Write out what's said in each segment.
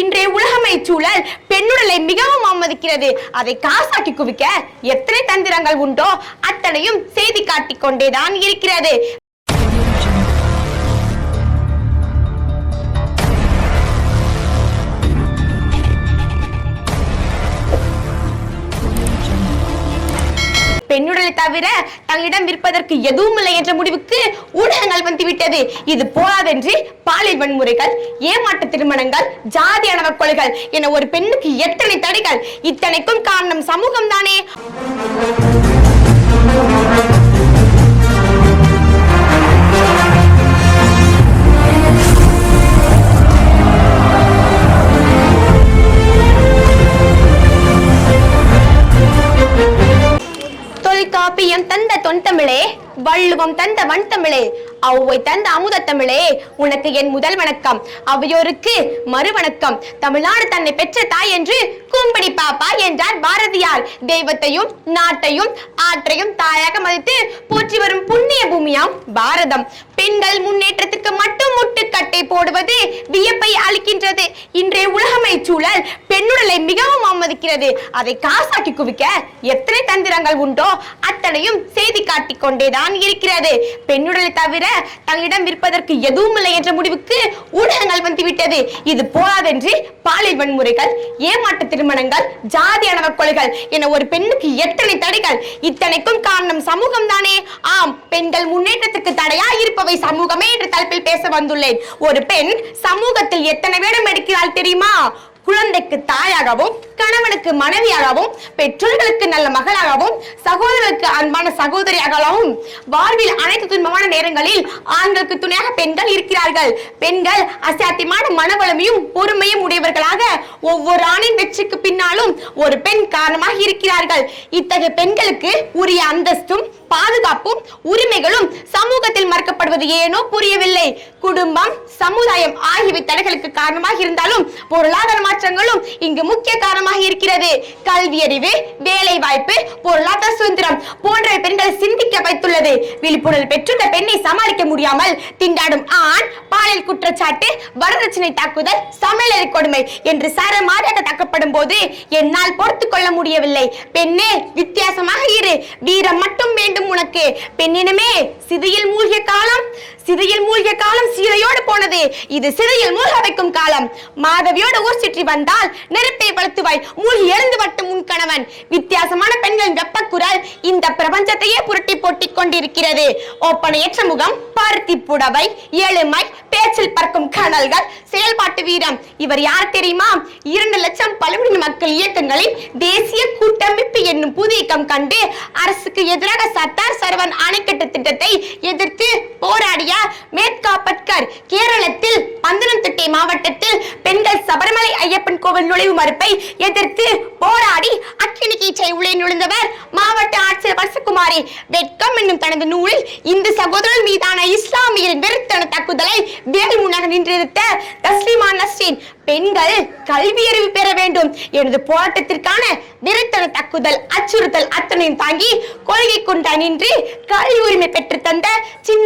இன்றைய உலகமை சூழல் பெண்ணுடலை மிகவும் அவமதிக்கிறது. அதை காசாக்கி குவிக்க எத்தனை தந்திரங்கள் உண்டோ அத்தனையும் செய்தி காட்டிக் கொண்டேதான் இருக்கிறது. பெண்ணுடலை தவிர தங்களிடம் விற்பதற்கு எதுவும் இல்லை என்ற முடிவுக்கு ஊடகங்கள் வந்துவிட்டது. இது போதாதென்று பாலியல் வன்முறைகள் ஏமாற்று திருமணங்கள் ஜாதியானவர் கொலைகள் என ஒரு பெண்ணுக்கு எத்தனை தடைகள்? இத்தனைக்கும் காரணம் சமூகம் தானே தொல்காப்பியம் தந்த தொன்தமிழே வள்ளுவம் தந்த வன்தமிழே அவ்வை தந்த அமுத தமிழே உனக்கு என் முதல் வணக்கம். அவையோருக்கு மறு வணக்கம் தமிழ்நாடு தன்னை பெற்ற தாய் என்று கும்படி பாப்பா என்றார் பாரதியார். தெய்வத்தையும் நாட்டையும் ஆற்றையும் தாயாக மதித்து போற்றி வரும் புண்ணிய பூமியாம் பாரதம். பெண்கள் முன்னேற்றத்துக்கு மட்டும் முட்டுக்கட்டை போடுவது வியப்பை அளிக்கின்றது. இன்றைய உலகமை சூழல் பெண்ணுடலை மிகவும் அவமதிக்கிறது. அதை காசாக்கி குவிக்க எத்தனை தந்திரங்கள் உண்டோ அத்தனையும் செய்தி காட்டிக் கொண்டேதான் இருக்கிறது. பெண்ணுடலை தவிர தங்களிடம் இருப்பதற்கு எதுவும் இல்லை என்ற முடிவுக்கு ஊடகங்கள் வந்துவிட்டது. இது போதாதென்று பாலியல் வன்முறைகள் ஏமாற்றத்திலும் திருமணங்கள் ஜாதியானவர் கொலைகள் என ஒரு பெண்ணுக்கு எத்தனை தடைகள்? இத்தனைக்கும் காரணம் சமூகம் தானே ஆம் பெண்கள் முன்னேற்றத்துக்கு தடையா இருப்பவை சமூகமே என்ற தலைப்பில் பேச வந்துள்ளேன். ஒரு பெண் சமூகத்தில் எத்தனை வேடம் எடுக்கிறாள் தெரியுமா? குழந்தைக்கு தாயாகவும் கணவனுக்கு மனைவியாகவும் பெற்றோர்களுக்கு நல்ல மகளாகவும் சகோதரருக்கு அன்பான சகோதரியாகவும் வாழ்வில் அனைத்து துன்பமான நேரங்களில் ஆண்களுக்கு துணையாக பெண்கள் இருக்கிறார்கள். பெண்கள் அசாத்தியமான மனவளமையும் பொறுமையும் உடையவர்களாக ஒவ்வொரு ஆணின் வெற்றிக்கு பின்னாலும் ஒரு பெண் காரணமாக இருக்கிறார்கள். இத்தகைய பெண்களுக்கு உரிய அந்தஸ்தும் பாதுகாப்பும் உரிமைகளும் சமூகத்தில் மறுக்கப்படுவது ஏனோ புரியவில்லை. குடும்பம் சமுதாயம் ஆகியவை தடைகளுக்கு காரணமாக இருந்தாலும் பொருளாதார மாற்றங்களும் இங்கு முக்கிய காரணமாக இருக்கிறது. கல்வியறிவு வேலை வாய்ப்பு பொருளாதார சுதந்திரம் போன்றவை பெண்களை சிந்திக்க வைத்துள்ளது. விழிப்புணர்வு பெற்றுள்ள பெண்ணை சமாளிக்க முடியாமல் திண்டாடும் ஆண் பாலியல் குற்றச்சாட்டு வரதட்சணை தாக்குதல் சமையலறை கொடுமை என்று சரமாரியாக தாக்கப்படும் போது என்னால் பொறுத்து கொள்ள முடியவில்லை. பெண்ணே வித்தியாசமாக இரு. வீரம் மட்டும் வேண்டும் உனக்கு. பெண்ணினமே சிதையில் மூழ்கிய காலம் சிறையில் மூழ்கிய காலம் சீதையோடு போனது. இது சிறையில் மூழ்க வைக்கும் காலம். மாதவியோடு ஊர் சுற்றி வந்தால் நெருப்பை வளர்த்துவாய். மூழ்கி எழுந்து வட்டும் உன் கணவன். வித்தியாசமான பெண்களின் வெப்பக்குரல் இந்த பிரபஞ்சத்தையே புரட்டி போட்டிக் கொண்டிருக்கிறது. ஒப்பனையற்ற முகம் பருத்தி புடவை எளிமை பேச்சில் பறக்கும் கனல்கள் செயல்பாட்டு வீரம். இவர் யார் தெரியுமா? இரண்டு லட்சம் பழங்குடியின மக்கள் இயக்கங்களின் தேசிய கூட்டமைப்பு என்னும் புதிய இயக்கம் கண்டு அரசுக்கு எதிராக சர்தார் சரவன் அணைக்கட்டு திட்டத்தை எதிர்த்து போராடிய மேத்கா பட்கர் கேரளத்தில் பந்தனம்திட்டை மாவட்டத்தில் பெண்கள் சபரிமலை ஐயப்பன் கோவில் நுழைவு மறுப்பை எதிர்த்து போராடி அக்கினி கீச்சை உள்ளே நுழைந்தவர் மாவட்ட ஆட்சியர் வசகுமாரி வெட்கம் என்னும் தனது நூலில் இந்து சகோதரர் மீதான இஸ்லாமியரின் வெறுத்தன தாக்குதலை வேல் முன்னாக நின்றிருத்த தஸ்லிமா நஸ்ரீன் பெண்கள் கல்வியறிவு பெற வேண்டும் எனது போராட்டத்திற்கான வெறுத்தன தாக்குதல் அச்சுறுத்தல் அத்தனையும் தாங்கி கொள்கை கொண்டா நின்று கல்வி உரிமை பெற்று தந்த சின்ன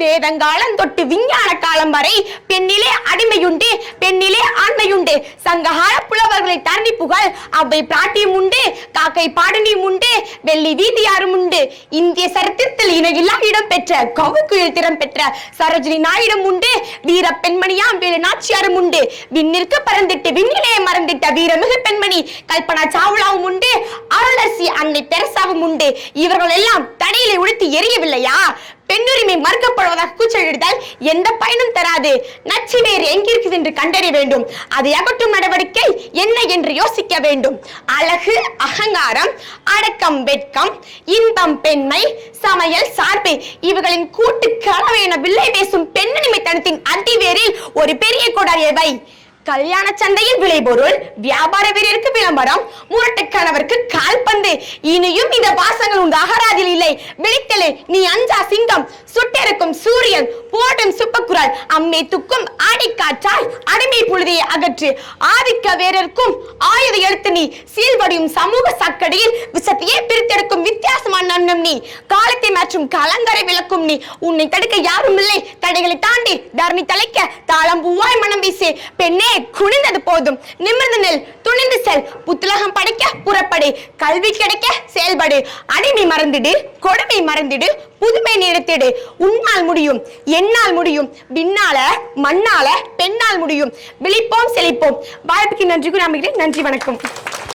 வேதங்காலம் தொட்டு விஞ்ஞான காலம் வரை பெண்ணிலே அடிமையுண்டு பெண்ணிலே ஆண்மையுண்டு. சங்ககால புலவர்களை தரணி புகழ் அவை பிராட்டியும் உண்டு காக்கை பாடனியும் உண்டு வெள்ளி வீதியாரும் உண்டு. இந்திய சரித்திரத்தில் இணையில்லா இடம் பெற்ற கவுக்குயில் திறம் பெற்ற சரோஜினி நாயிடம் உண்டு வீர பெண்மணியாம் வேலு நாச்சியாரும் உண்டு. விண்ணிற்கு பறந்திட்டு விண்ணிலே மறந்திட்ட வீரமிகு பெண்மணி கல்பனா சாவுலாவும் உண்டு அருளரசி அன்னை பெருசாவும் உண்டு. இவர்கள் எல்லாம் தடையிலே உடுத்தி எரியவில்லையா பெண்ணுரிமை மறுக்கப்படுவதாக கூச்சலிடுதல் எந்த பயனும் தராது. நச்சு வேறு எங்கிருக்குது என்று கண்டறிய வேண்டும். அதை அகற்றும் நடவடிக்கை என்ன என்று யோசிக்க வேண்டும். அழகு அகங்காரம் அடக்கம் வெட்கம் இன்பம் பெண்மை சமையல் சார்பு இவர்களின் கூட்டு கலவையான வில்லை பேசும் பெண்ணுரிமை தனத்தின் அதிவேரில் ஒரு பெரிய கொடாரியவை கல்யாண சந்தையில் விளைபொருள் வியாபார வீரருக்கு விளம்பரம் முரட்டு கணவருக்கு கால்பந்து. இனியும் இந்த வாசங்கள் உங்க அகராதில் இல்லை. விழித்தலே நீ அஞ்சா சிங்கம். சுட்டெருக்கும் சூரியன் போடும் சுப்பக்குரல். அம்மே துக்கும் ஆடிக்காற்றாய் அடிமை புழுதியை அகற்று. ஆதிக்க வேறருக்கும் ஆயுத எடுத்து நீ. சீல்வடியும் சமூக சக்கடியில் விஷத்தையே பிரித்தெடுக்கும் வித்தியாசமான நன்னம் நீ. காலத்தை மாற்றும் கலங்கரை விளக்கும் நீ. உன்னை தடுக்க யாரும் இல்லை. தடைகளை தாண்டி தரணி தலைக்க தாளம் பூவாய் பெண்ணே குனிந்தது போதும். நிமிர்ந்து நெல். துணிந்து செல். புத்தலகம் படைக்க புறப்படு. கல்வி கிடைக்க செயல்படு. அடிமை மறந்திடு கொடுமை மறந்திடு புதுமை நிறுத்திடு. உன்னால் முடியும் என்னால் முடியும். பின்னால மண்ணால பெண்ணால் முடியும். விழிப்போம் செழிப்போம். வாய்ப்புக்கு நன்றி கூறி நன்றி வணக்கம்.